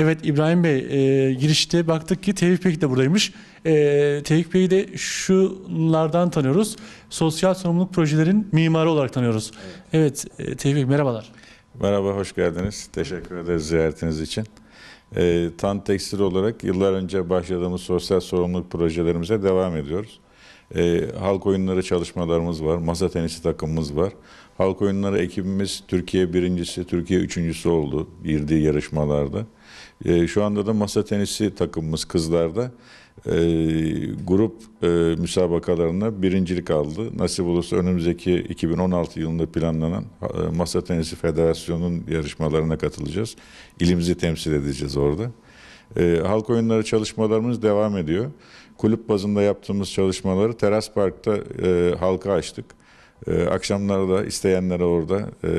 Evet İbrahim Bey e, girişte baktık ki Tevfik Bey de buradaymış. E, Tevfik Bey'i de şunlardan tanıyoruz. Sosyal sorumluluk projelerin mimarı olarak tanıyoruz. Evet, e, Tevfik merhabalar. Merhaba, hoş geldiniz. Teşekkür ederiz ziyaretiniz için. Ee, Tan Tekstil olarak yıllar önce başladığımız sosyal sorumluluk projelerimize devam ediyoruz. Ee, halk oyunları çalışmalarımız var, masa tenisi takımımız var. Halk oyunları ekibimiz Türkiye birincisi, Türkiye üçüncüsü oldu girdiği yarışmalarda. Ee, şu anda da masa tenisi takımımız kızlarda e, grup e, müsabakalarına birincilik aldı. Nasip olursa önümüzdeki 2016 yılında planlanan e, Masa Tenisi Federasyonu'nun yarışmalarına katılacağız. İlimizi temsil edeceğiz orada. E, halk oyunları çalışmalarımız devam ediyor. Kulüp bazında yaptığımız çalışmaları Teras Park'ta e, halka açtık. E, akşamları da isteyenlere orada e,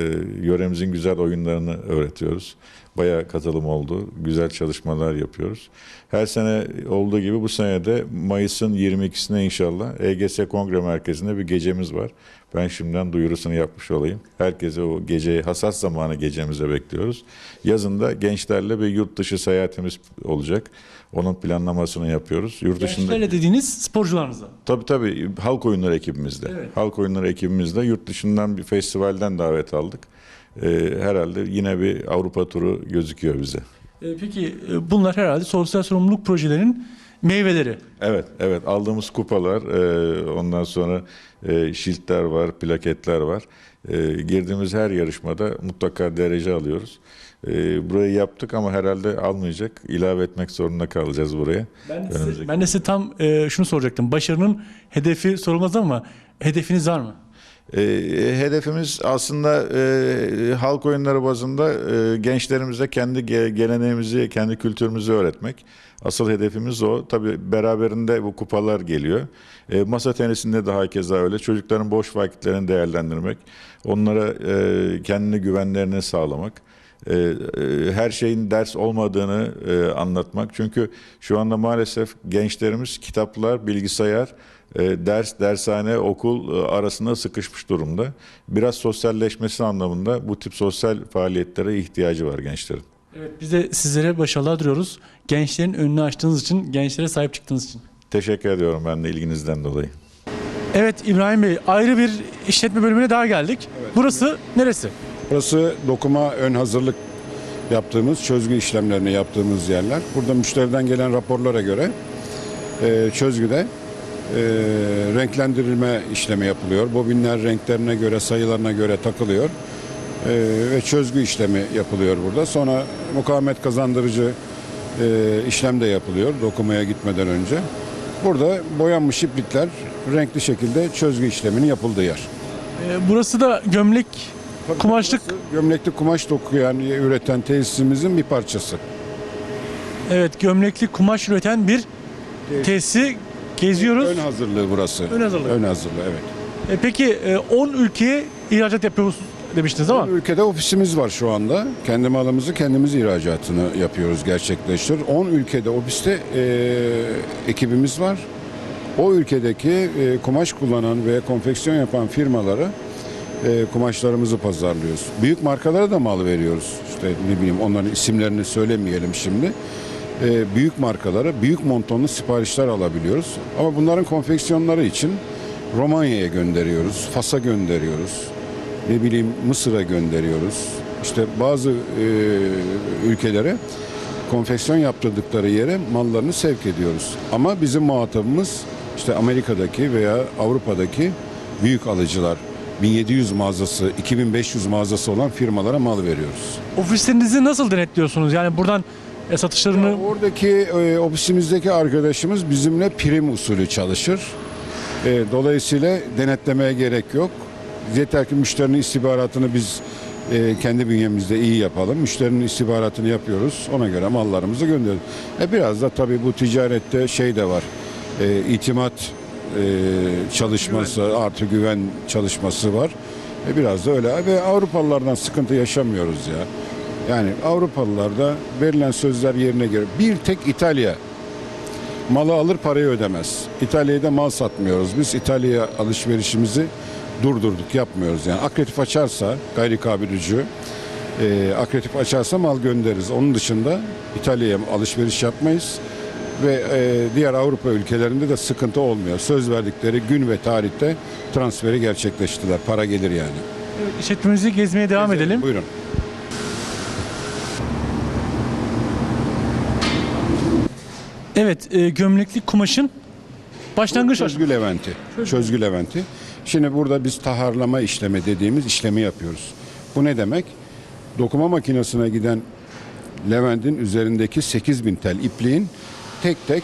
yöremizin güzel oyunlarını öğretiyoruz. Bayağı katılım oldu. Güzel çalışmalar yapıyoruz. Her sene olduğu gibi bu sene de Mayıs'ın 22'sine inşallah EGS Kongre Merkezi'nde bir gecemiz var. Ben şimdiden duyurusunu yapmış olayım. Herkese o geceyi hasat zamanı gecemize bekliyoruz. Yazın da gençlerle bir yurt dışı seyahatimiz olacak. Onun planlamasını yapıyoruz. Yurt dışında Gençlerle dediğiniz sporcularınızla. Tabii tabii halk oyunları ekibimizde. Evet. Halk oyunları ekibimizde yurt dışından bir festivalden davet aldık. Ee, herhalde yine bir Avrupa turu gözüküyor bize. E, peki e, bunlar herhalde sosyal sorumluluk projelerinin meyveleri. Evet, evet aldığımız kupalar, e, ondan sonra e, şiltler var, plaketler var. E, girdiğimiz her yarışmada mutlaka derece alıyoruz. E, burayı yaptık ama herhalde almayacak. İlave etmek zorunda kalacağız buraya. Ben de, size, ben de size tam e, şunu soracaktım. Başarının hedefi sorulmaz ama hedefiniz var mı? E, hedefimiz aslında e, halk oyunları bazında e, gençlerimize kendi ge- geleneğimizi, kendi kültürümüzü öğretmek. Asıl hedefimiz o. Tabii beraberinde bu kupalar geliyor. E, masa tenisinde de hakeza öyle. Çocukların boş vakitlerini değerlendirmek, onlara e, kendini güvenlerini sağlamak. E, e, her şeyin ders olmadığını e, anlatmak. Çünkü şu anda maalesef gençlerimiz kitaplar, bilgisayar, ders, dershane, okul arasında sıkışmış durumda. Biraz sosyalleşmesi anlamında bu tip sosyal faaliyetlere ihtiyacı var gençlerin. Evet, biz de sizlere başarılar diliyoruz. Gençlerin önünü açtığınız için, gençlere sahip çıktığınız için. Teşekkür ediyorum ben de ilginizden dolayı. Evet İbrahim Bey, ayrı bir işletme bölümüne daha geldik. Burası neresi? Burası dokuma ön hazırlık yaptığımız, çözgü işlemlerini yaptığımız yerler. Burada müşteriden gelen raporlara göre e, çözgüde e, renklendirilme işlemi yapılıyor. Bobinler renklerine göre, sayılarına göre takılıyor. E, ve çözgü işlemi yapılıyor burada. Sonra mukavemet kazandırıcı e, işlem de yapılıyor dokumaya gitmeden önce. Burada boyanmış iplikler renkli şekilde çözgü işleminin yapıldığı yer. Ee, burası da gömlek, kumaşlık. Gömlekli kumaş dokuyan, üreten tesisimizin bir parçası. Evet, gömlekli kumaş üreten bir tesisi geziyoruz. Ön hazırlığı burası. Ön hazırlığı. Ön hazırlığı evet. E, peki e, 10 ülkeye ihracat yapıyoruz demiştiniz ama Ülkede ofisimiz var şu anda. Kendi malımızı kendimiz ihracatını yapıyoruz, gerçekleştiriyoruz. 10 ülkede ofiste e, ekibimiz var. O ülkedeki e, kumaş kullanan ve konfeksiyon yapan firmalara e, kumaşlarımızı pazarlıyoruz. Büyük markalara da mal veriyoruz. İşte ne bileyim onların isimlerini söylemeyelim şimdi. E, büyük markalara büyük montonlu siparişler alabiliyoruz. Ama bunların konfeksiyonları için Romanya'ya gönderiyoruz, Fas'a gönderiyoruz. Ne bileyim Mısır'a gönderiyoruz. İşte bazı e, ülkelere konfeksiyon yaptırdıkları yere mallarını sevk ediyoruz. Ama bizim muhatabımız işte Amerika'daki veya Avrupa'daki büyük alıcılar. 1700 mağazası, 2500 mağazası olan firmalara mal veriyoruz. ofislerinizi nasıl denetliyorsunuz? Yani buradan e, satışlarını Oradaki e, ofisimizdeki arkadaşımız bizimle prim usulü çalışır. E, dolayısıyla denetlemeye gerek yok. Yeter ki müşterinin istihbaratını biz e, kendi bünyemizde iyi yapalım. Müşterinin istihbaratını yapıyoruz. Ona göre mallarımızı gönderiyoruz. E, biraz da tabii bu ticarette şey de var. E, itimat e, çalışması, artı güven çalışması var. E, biraz da öyle. Ve Avrupalılardan sıkıntı yaşamıyoruz ya. Yani Avrupalılarda verilen sözler yerine göre bir tek İtalya malı alır parayı ödemez. İtalya'ya da mal satmıyoruz. Biz İtalya'ya alışverişimizi durdurduk, yapmıyoruz. Yani akretif açarsa gayri kabul ucu E, akretif açarsa mal göndeririz. Onun dışında İtalya'ya alışveriş yapmayız ve e, diğer Avrupa ülkelerinde de sıkıntı olmuyor. Söz verdikleri gün ve tarihte transferi gerçekleştiler. Para gelir yani. İşletmemizi gezmeye devam edelim. Buyurun. Evet, e, gömlekli kumaşın başlangıç. Çözgü Leventi. Çözgü Leventi. Şimdi burada biz taharlama işlemi dediğimiz işlemi yapıyoruz. Bu ne demek? Dokuma makinesine giden Levent'in üzerindeki 8000 tel ipliğin tek tek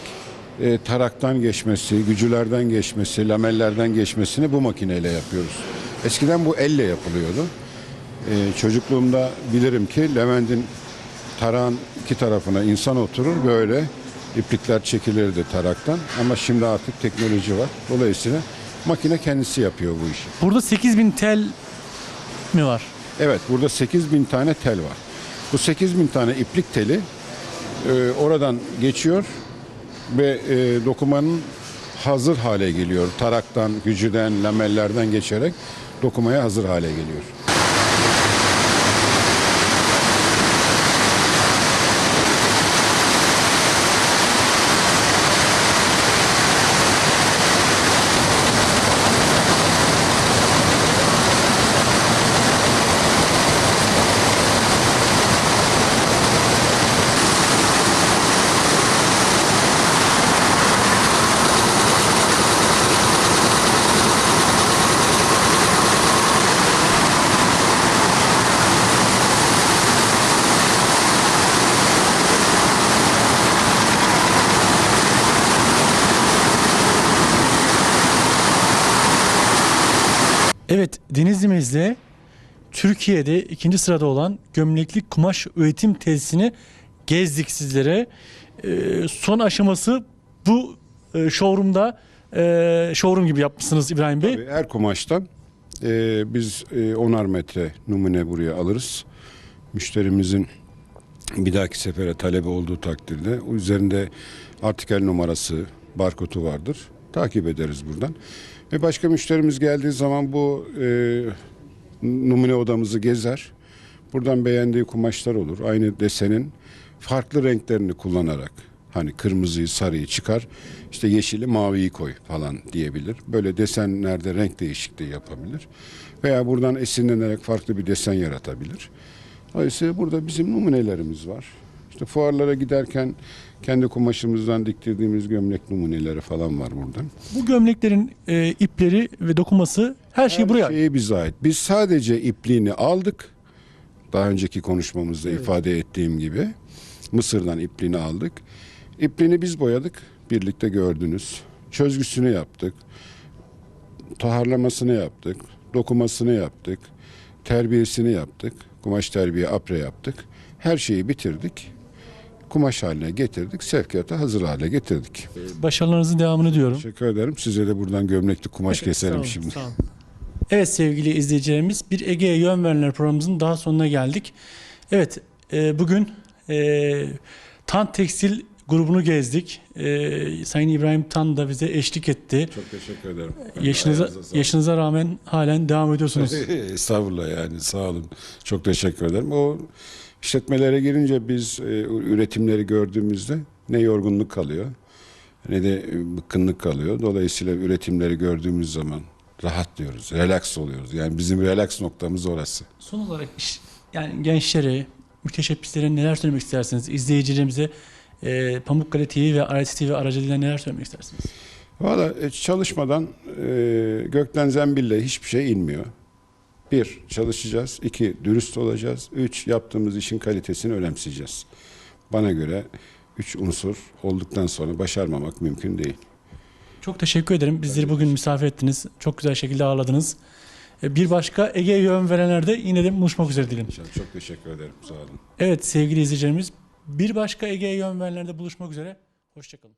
e, taraktan geçmesi, gücülerden geçmesi, lamellerden geçmesini bu makineyle yapıyoruz. Eskiden bu elle yapılıyordu. E, çocukluğumda bilirim ki Levent'in tarağın iki tarafına insan oturur böyle iplikler çekilirdi taraktan ama şimdi artık teknoloji var. Dolayısıyla makine kendisi yapıyor bu işi. Burada 8000 tel mi var? Evet burada 8000 tane tel var. Bu 8000 tane iplik teli e, oradan geçiyor ve e, dokumanın hazır hale geliyor. Taraktan, gücüden, lamellerden geçerek dokumaya hazır hale geliyor. Evet, Denizli'mizde Türkiye'de ikinci sırada olan gömlekli kumaş üretim tesisini gezdik sizlere. Ee, son aşaması bu e, showroom'da e, showroom gibi yapmışsınız İbrahim Bey. Tabii Her kumaştan e, biz e, 10'ar metre numune buraya alırız. Müşterimizin bir dahaki sefere talebi olduğu takdirde üzerinde artikel numarası, barkodu vardır. Takip ederiz buradan. Ve başka müşterimiz geldiği zaman bu e, numune odamızı gezer. Buradan beğendiği kumaşlar olur. Aynı desenin farklı renklerini kullanarak hani kırmızıyı, sarıyı çıkar, işte yeşili, maviyi koy falan diyebilir. Böyle desenlerde renk değişikliği yapabilir. Veya buradan esinlenerek farklı bir desen yaratabilir. Dolayısıyla burada bizim numunelerimiz var. İşte fuarlara giderken kendi kumaşımızdan diktirdiğimiz gömlek numuneleri falan var burada. Bu gömleklerin e, ipleri ve dokuması her şey Her buraya. şeyi bize ait. Biz sadece ipliğini aldık. Daha önceki konuşmamızda ifade ettiğim gibi. Mısır'dan ipliğini aldık. İpliğini biz boyadık. Birlikte gördünüz. Çözgüsünü yaptık. Taharlamasını yaptık. Dokumasını yaptık. Terbiyesini yaptık. Kumaş terbiye apre yaptık. Her şeyi bitirdik. Kumaş haline getirdik. Sevkiyata hazır hale getirdik. Başarılarınızın devamını diyorum. Teşekkür ederim. Size de buradan gömlekli kumaş Sağ keserim olun, şimdi. sağ olun. Evet sevgili izleyicilerimiz bir Ege'ye yön verenler programımızın daha sonuna geldik. Evet e, bugün e, Tan Tekstil grubunu gezdik. E, Sayın İbrahim Tan da bize eşlik etti. Çok teşekkür ederim. Yaşınıza, Ayağınıza sağlık. yaşınıza rağmen halen devam ediyorsunuz. Estağfurullah yani sağ olun. Çok teşekkür ederim. O işletmelere girince biz e, üretimleri gördüğümüzde ne yorgunluk kalıyor ne de e, bıkkınlık kalıyor. Dolayısıyla üretimleri gördüğümüz zaman rahatlıyoruz, relax oluyoruz. Yani bizim relax noktamız orası. Son olarak iş- yani gençlere, müteşebbislere neler söylemek istersiniz? İzleyicilerimize e, Pamukkale TV ve RT TV aracılığıyla neler söylemek istersiniz? Valla e, çalışmadan e, gökten zembille hiçbir şey inmiyor. Bir, çalışacağız. iki dürüst olacağız. Üç, yaptığımız işin kalitesini önemseyeceğiz. Bana göre üç unsur olduktan sonra başarmamak mümkün değil. Çok teşekkür ederim. Bizleri bugün misafir ettiniz. Çok güzel şekilde ağırladınız. E, Bir başka Ege yön verenlerde yine de buluşmak üzere dilerim. Çok teşekkür ederim. Sağ olun. Evet sevgili izleyicilerimiz bir başka Ege yön verenlerde buluşmak üzere. Hoşçakalın.